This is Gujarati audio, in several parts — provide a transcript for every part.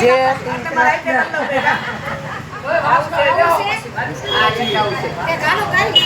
જય શ્રી કૃષ્ણ કે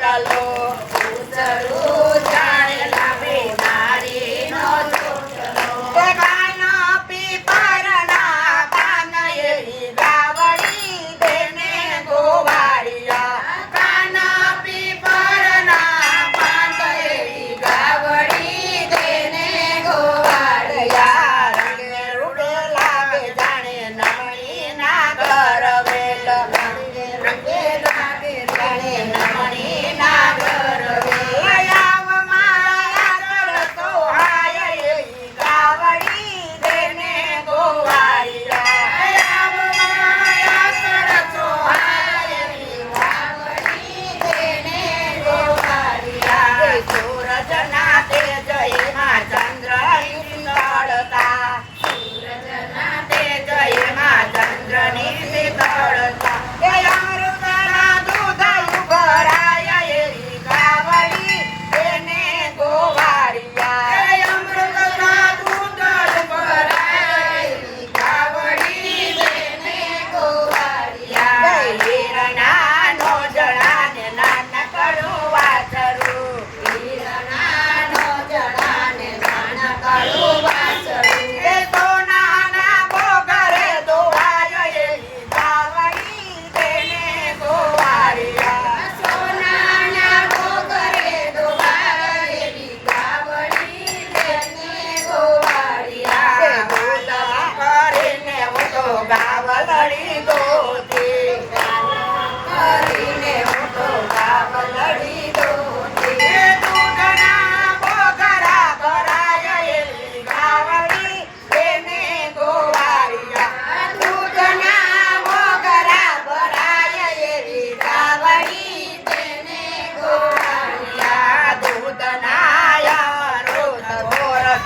কালো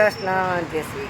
ગાવડી દે ને ગોવાળિયા જય શ્રી કૃષ્ણ જય શ્રી